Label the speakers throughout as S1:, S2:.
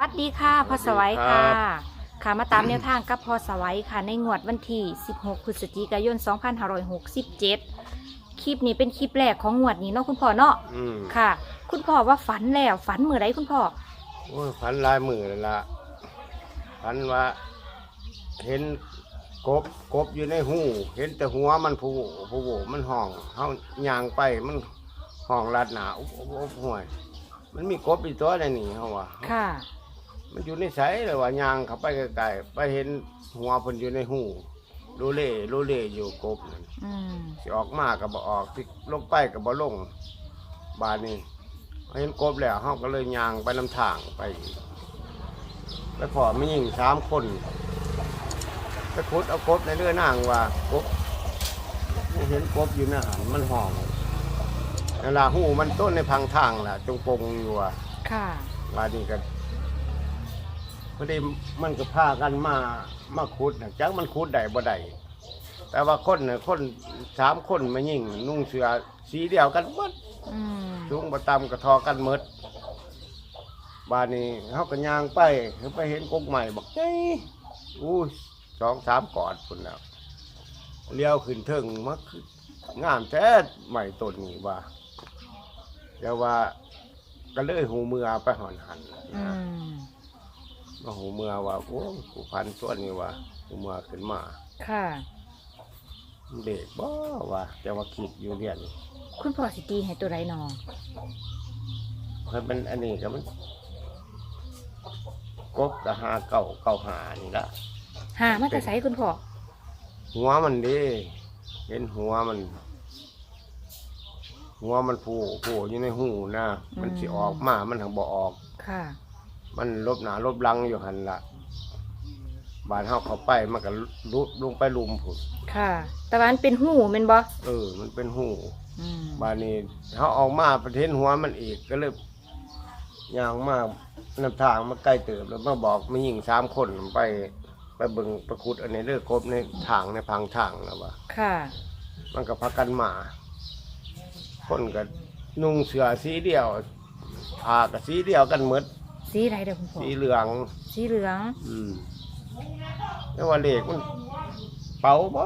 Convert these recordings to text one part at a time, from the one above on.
S1: วัสดีค่ะพ่อสวัย
S2: ครั
S1: ค่ะ
S2: บ
S1: ค่ะมาตามแนวทางกับพ่อสวัยค่ะ ในงวดวันที่ 16 พฤศจิกายน 2567 คลิปนี้เป็นคลิปแรกของงวดนี้เนาะคุณพ่อเนาะ
S2: อืม
S1: ค่ะ คุณพ่อว่าฝันแล้วฝันมือไรคุณพ่อ
S2: โอ้ยพันลายมือเลยละพันว่าเห็นกบกบอยู่ในหูเห็นแต่หัวมันผู้ผู้มันห้องเฮาย่างไปมันห้องลัดหนาอุบอุบอุบห่วย มันมีกบอีกตัวในนี่เฮาว่า
S1: ค่ะ
S2: มันอยู่ในไสเลยว่ายางเข้าไปไกลๆไปเห็นหัวเพิ่นอยู่ในหูโลเล่โลเล่อยู่กบนั่น
S1: อืม
S2: สิออกมาก็บ่ออกสิลงไปก็บ่ลงบานนี้เห็นกบแล้วเฮาก็เลยย่างไปนำทางไปไปพอมีหญิงสามคนไปขุดเอากบในเรือนางว่ากบเห็นกบอยู่ในะหันมันห้องนั่นล่ะหูมันต้นในพังทางล่ะ จงปงอยู่ว่า
S1: ค่ะ
S2: บานนี้ก็พ อดีมันก็พากันมามาขุดน่ะจักมันขุดได้บ่ได้แต่ว่าคนน่ะคนสามคนมายิ่งนุ่งเสื้อสีเดียวกันหมด
S1: อืม
S2: สูงประตำกระทอกันหมดบานนี้เขาก็ย่างไปเขาไปเห็นกกใหม่บอกเฮ้ยอู้สองสามกอดพุ่นแล้วเลี้ยวขึ้นเทิงมัคืองามแท้ใหม่ต้นนี้ว่าเดี๋ยวว่าก็เลยหูเมือไปหอนหัน
S1: อื
S2: นะ
S1: ม
S2: มาหูเมือว่าโอ้ผู้พันส่วนนี้ว่าหูเมือขึ้นมา
S1: ค่ะ
S2: เด็กบ่ว่าจะว่าคิดอยู่เรียน
S1: คุณพ่อสิตีให้ตัวไรนอ
S2: เพิ่นเป็นอันนี้ก็มันกบกับหาเก่าเก่าหานี่ละ
S1: หามาแต่ใส่คุณพ่อ
S2: หัวมันดิเห็นหัวมัน หัวมันผูผูอยู่ในหูนะมันสิออกมามันทางบ่ออก
S1: ค่ะ
S2: มันลบหนาลบหลังอยู่หันละบานเฮาเข้าไปมันก็ลุลงไปลุมผุน
S1: ค่ะ แต่ว่ามันเป็นหูแม่นบ่
S2: เออ มันเป็นหู
S1: อืม
S2: บานนี้เขาออกมาประเทศหัวมันอีกก็เลยย่างมากนำทางมาใกล้เติบแล้วมาบอกมายิงสามคนไปไปเบิ่งประคุดอันนี้เลือกกบในทางในพังทางแล้วว่า
S1: ค่ะ
S2: มันก็พักกันมา คนก็นุ่งเสื้อสีเดียวผ้าก็สีเดียวกันหมด
S1: สีไรเด้อคุณพ่อ
S2: สีเหลือง
S1: สีเหลือง
S2: อืมแล้วว่าเลขมันเป่าบ่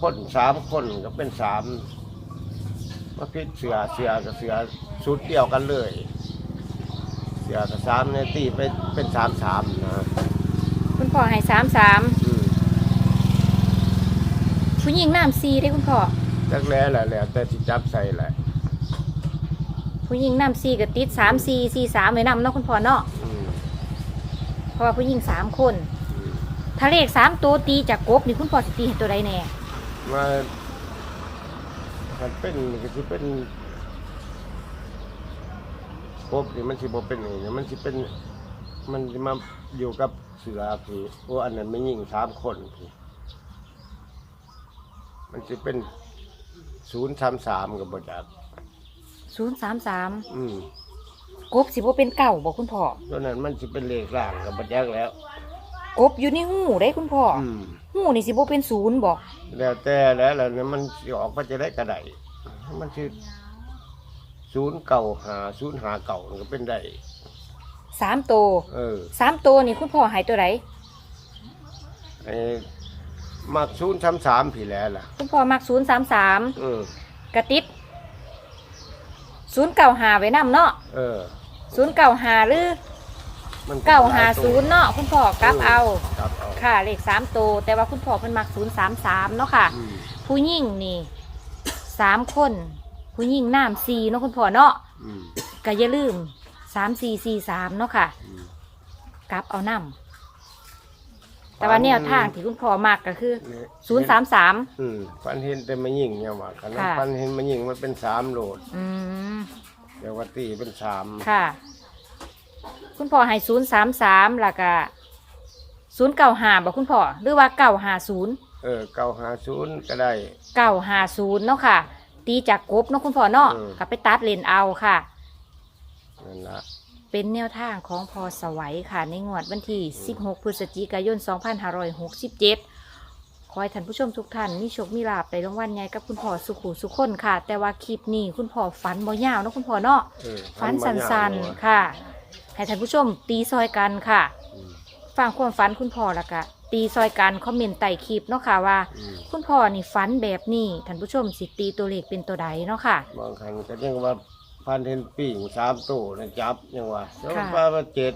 S2: คนสามคนก็เป็นสามมาพิษเสือเสือกับเสือชุดเดียวกันเลย เสือกับสามเนี่ยตีไปเป็นสามสามนะ
S1: คุณพ่อให้สามสาม
S2: อืม
S1: ผู้หญิงน้ำซีได้คุณพ่อ
S2: จักแล้แหละแล้วแต่สิจับใส่แหละ
S1: ผู้หญิงน้ำซีกับติดสามซีซีสามไว้นำเนาะคุณพ่อเนาะ
S2: อืม
S1: เพราะว่าผู้หญิงสามคน
S2: อืม
S1: ถ้าเลขสามตัวตีจากกบนี่คุณพ่อสิตีให้ตัวใดแน่
S2: มามันเป็นก็สิเป็นครบนี่มันสิบ่เป็นอย่างนี้มันสิเป็น มันสิมาอยู่กับเสือพี่โอ้อันนั้นไม่ยิ่งสามคนพี่มันสิเป็นศูนย์สามสามกับบจัก
S1: ศูนย์สามสาม
S2: อืม
S1: กบสิบ่เป็นเก่าบอกคุณพ่อ
S2: ตัวนั้นมันสิเป็นเลขร่างกับบจักแล้ว
S1: กบอยู่ในหูได้คุณพ่ออ
S2: อืม
S1: หูนี่สิบ่เป็นศูนย์บอก
S2: แล้วแต่แล้วแล้วเนี่ยมันสิออกมาจะได้กระไดมันสิศูนย์เก่าหาศูนย์หาเก่าก็เป็นได้
S1: สามตัว
S2: เออ
S1: สามตัวนี่คุณพ่อใหายตัวใด
S2: ไอ้มักศูนย์สามสามผีแหล้วล่ะ
S1: คุณพ่อมักศูนย์สามสาม
S2: เออก
S1: ระติด ศูนย์เก่าหาไว้นำเนาะ
S2: เออ
S1: ศูนย์เก่าหาหรือ
S2: มัน
S1: เก่าหาศูนย์เนาะคุณพ่อกลับเอา
S2: กลับเอา
S1: ค่ะเลขสามตัวแต่ว่าคุณพ่อเพิ่นมักศูนย์สามสามเนาะค่ะ
S2: อืม
S1: ผู้หญิงนี่สามคน ผู้หญิงน้ำสี่เนาะคุณพ่อเนาะ
S2: อืม
S1: ก็อย่าลืมสามสี่สี่สามเนาะค่ะ
S2: อืม
S1: กลับเอาน้ำ แต่ว่าแนวทางที่คุณพ่อมักก็คือ
S2: นี่
S1: ศูนย์สามสาม
S2: อืมฟันเห็นแต่มายิงเนี่ยว่าคันนั้น
S1: ค่ะ
S2: ฟันเห็นมายิงมันเป็นสามโหลด
S1: อืม
S2: เดี๋ยวว่าตีเป็นสาม
S1: ค่ะ คุณพ่อให้ศูนย์สามสามแล้วก็ศูนย์เก่าหาบอกคุณพ่อ หรือว่าเก่าหาศูนย์
S2: เออเก้าหาศูนย์ก็ได้
S1: เก่าหาศูนย์เนาะค่ะ ตีจากกบเนาะคุณพ่อเนาะ
S2: อืม
S1: กลับไปตัดเลนเอาค่ะ
S2: นั่นละ
S1: เป็นแนวทางของพอสวัยค่ะ ในงวดวันที่ 16 พฤศจิกายน 2567 ขอให้ท่านผู้ชมทุกท่านมีโชคมีลาภในรางวัลใหญ่กับคุณพ่อสุขุสุขคนค่ะ แต่ว่าคลิปนี้คุณพ่อฝันบ่ยาวเนาะคุณพ่อเนาะ
S2: เออ
S1: ฝัน
S2: มา
S1: สั
S2: ยา้
S1: น
S2: ว
S1: ๆค่ะ ให้ท่านผู้ชมตีซอยกันค่ะ
S2: อืม
S1: ฟังความฝันคุณพ่อแล้วก็ตีซอยกันคอมเมนต์ใต้คลิปเนาะค่ะว่า
S2: อืม
S1: คุณพ่อนี่ฝันแบบนี้ท่านผู้ชมสิตีตัวเลขเป็นตัวใดเนาะค่ะ
S2: บางครั้งก็ยังว่า พันเทนปิ้งสามตู้นะจับยังว่าแล้ว
S1: ค่ะ
S2: ว่าว่าเจ็ด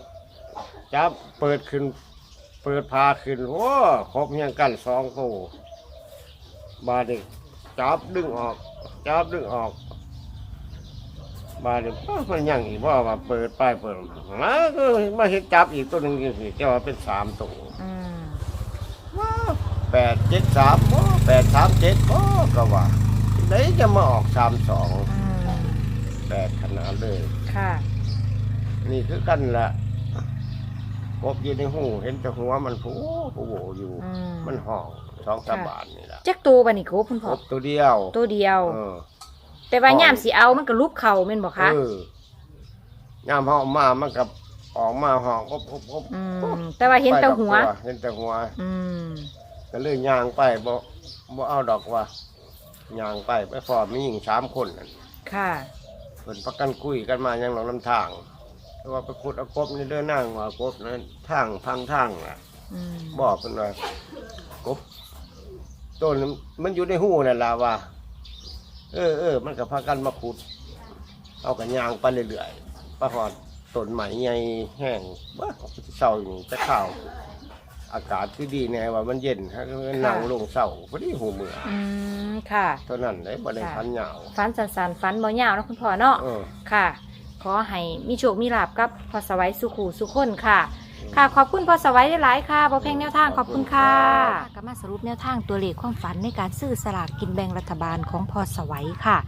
S2: จับเปิดขึ้น เปิดพาขึ้นโอ้ครบเฮียงกันสองตู้บาดนี้จับดึงออก จับดึงออก บาดนี้อ้าวมันยังอีกว่าว่าเปิดไปเปิดมาก็มาเห็นจับอีกตัวหนึ่งสิเจ้าว่าเป็นสามตู้
S1: อืม
S2: แปดเจ็ดสามโอ้แปดสามเจ็ดโอ้ก็ว่าไหนจะมาออกสามสอง
S1: อืม
S2: แปดขนาดเลย
S1: ค่ะ
S2: นี่คือกันละกบอยู่ในหูเห็นแต่หัวมันผู้ผู้โหอยู่
S1: อืม
S2: มันห่องสองสามบาทนี่ละ
S1: จักตัวบัดนี้ครบคุณ
S2: ก
S1: พ่อบ
S2: ตัวเดียว
S1: ตัวเดียว
S2: เออ
S1: แต่ว่าย่ามสิเอามันก็รูปเข่าแม่นบ่คะ
S2: เออยามห่ออกมามันกับออกมาห่องกบกบกบ
S1: อืมแต่ว่าเห็นแต่หัว
S2: ไปกับเห็นแต่หัว
S1: อืม
S2: ก็เลยย่างไปบ่บ่เอาดอกว่าย่างไปไปฟอดมีหญิงสามคนนั่น
S1: ค่ะ
S2: เพิ่นพักกันคุยกันมายังหลงลำทางแต่ว่าไปขุดเอากบนี่เดินนั่งว่ากบนั้นทางพังทางน่ะ
S1: อืม
S2: บอกเพิ่นว่ากบต้นมันอยู่ในหูนั่นล่ะว่า เออเออมันก็พากันมาขุด เอากันยางไปเรื่อยๆไปหอดต้นใหม่ใหญ่แห้งบ้าเศร้าอยู่แต่ข้าว อากาศคือดีแน่ว่ามันเย็นฮะก็นั่งลงเศร้าพอดีหูเมือ
S1: อืมค่ะ
S2: เท่านั้นได้บ่ได้พันเหยาว
S1: ฝันสันๆฝันบ่ยาวเนาะคุณพ่อเนาะ
S2: เออ
S1: ค่ะ ขอให้มีโชคมีลาบกับพอสวัยสุขูสุขคนค่ะ ค่ะขอบคุณพอสวัยหลายๆค่ะบอเพลงแนวทางขอบคุณค่ะก็มาสรุปแนวทางตัวเลขความฝันในการซื้อสลากกินแบ่งรัฐบาลของพอสวัยค่ะ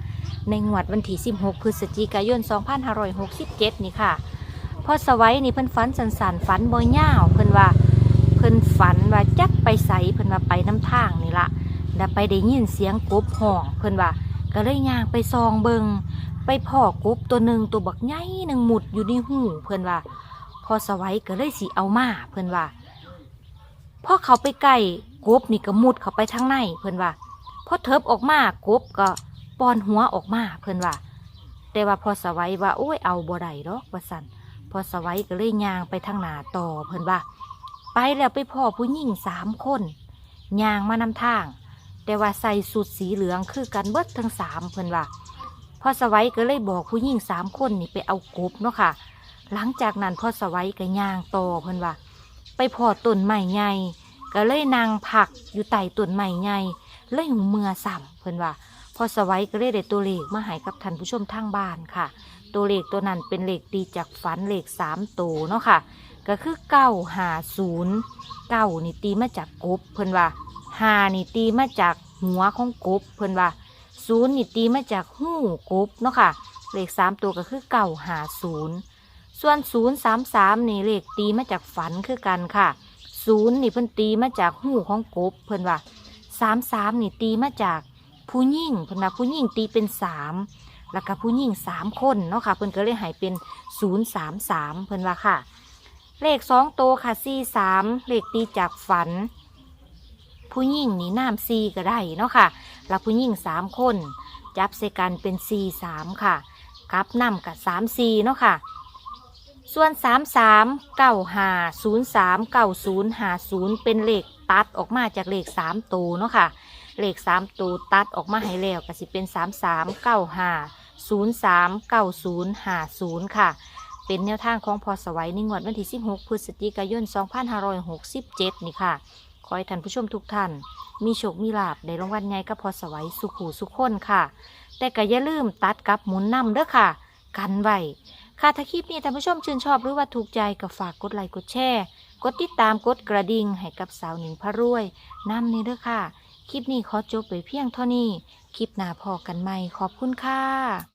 S1: ในงวดวันที่ 16 พฤศจิกายน 2567 นี่ค่ะพอสวัยนี่เพิ่นฝันสันๆฝันบ่ยาวเพิ่นว่าเพิ่นฝันว่าจักไปใสเพิ่นว่าไปน้ำทางนี่ละแล้วไปได้ยินเสียงกบห้องเพิ่นว่าก็เลยย่างไปซองเบิงไปพ่อกบตัวหนึ่งตัวบักใหญ่หนึ่งหมุดอยู่ในหูเพิ่นว่า พอสวัยก็เลยสิเอามาเพิ่นว่าพอเขาไปใกล้กบนี่ก็มุดเขาไปทางในเพิ่นว่าพอเทิบออกมากบก็ปอนหัวออกมาเพิ่นว่า แต่ว่าพอสวัยว่าโอ้ยเอาบ่ได้ดอกว่าสันพอสวัยก็เลยย่างไปทางหนาต่อเพิ่นว่า ไปแล้วไปพ่อผู้หญิงสามคนยางมานำทาง แต่ว่าใส่สุดสีเหลืองคือกันเบิดทั้งสามเพิ่อนว่าพอสวัยก็เลยบอกผู้หญิงสามคนนี่ไปเอากบเนาะค่ะ หลังจากนั้นพ่อสวัยก็ย่างต่อเพิ่อนว่าไปพอต้นไม้ใหญ่ก็เลยนางผักอยู่ใต้ต้นไม้ใหญ่เลยหูเมื่อซ้ำเพิ่อนว่าพ่อสวัยก็เลยได้ตัวเลขมาให้กับท่านผู้ชมทางบ้านค่ะ ตัวเลขตัวนั้นเป็นเลขตีจากฝันเลขสามตัวเนาะค่ะ ก็คือเก้าหาศูนย์เก้านี่ตีมาจากกบเพิ่นว่าหานี่ตีมาจากหัวของกบเพิ่นว่าศูนย์นี่ตีมาจากหูกบเนาะค่ะเลขสามตัวก็คือเก้าหาศูนย์ส่วนศูนย์สามสามนี่เลขตีมาจากฝันคือกันค่ะศูนย์นี่เพิ่นตีมาจากหูของกบเพิ่นว่าสามสามนี่ตีมาจากผู้หญิงเพิ่นว่าผู้หญิงตีเป็นสามแล้วก็ผู้หญิงสามคนเนาะค่ะเพิ่นก็เลยหายเป็นศูนย์สามสามเพิ่นว่าค่ะ เลขสองโตวค่ะสี่สามเลขตีจากฝัน ผู้หญิงนี่น้ำซีก็ได้เนาะค่ะแล้วผู้หญิงสามคน จับใส่กันเป็นสี่สามค่ะกับนำกับสามสี่เนาะค่ะ ส่วนสามสามเก้าหาศูนย์สามเก้าศูนย์หาศูนย์เป็นเลขตัดออกมาจากเลขสามตัวเนาะค่ะเลขสามตัวตัดออกมาให้แล้วก็สิเป็นสามสามเก้าห้าศูนย์สามเก้าศูนย์ห้าศูนย์ค่ะ เป็นแนวทางของพอสวัยในงวดวันที่ 16 พฤศจิกายน 2567 นี่ค่ะ ขอให้ท่านผู้ชมทุกท่าน มีโชค มีลาบในรางวัลใหญ่กับพอสวัยสุขูสุขคนค่ะ แต่ก็อย่าลืมตัดกับหมุนนำเด้อค่ะ กันไว้ค่ะถ้าคลิปนี้ท่านผู้ชมชื่นชอบหรือว่าถูกใจก็ฝากกดไลค์กดแชร์กดติดตามกดกระดิ่งให้กับสาวหนิงพระรวยนำนี้เด้อค่ะ คลิปนี้ขอจบไปเพียงเท่านี้ คลิปหน้าพอกันใหม่ขอบคุณค่ะ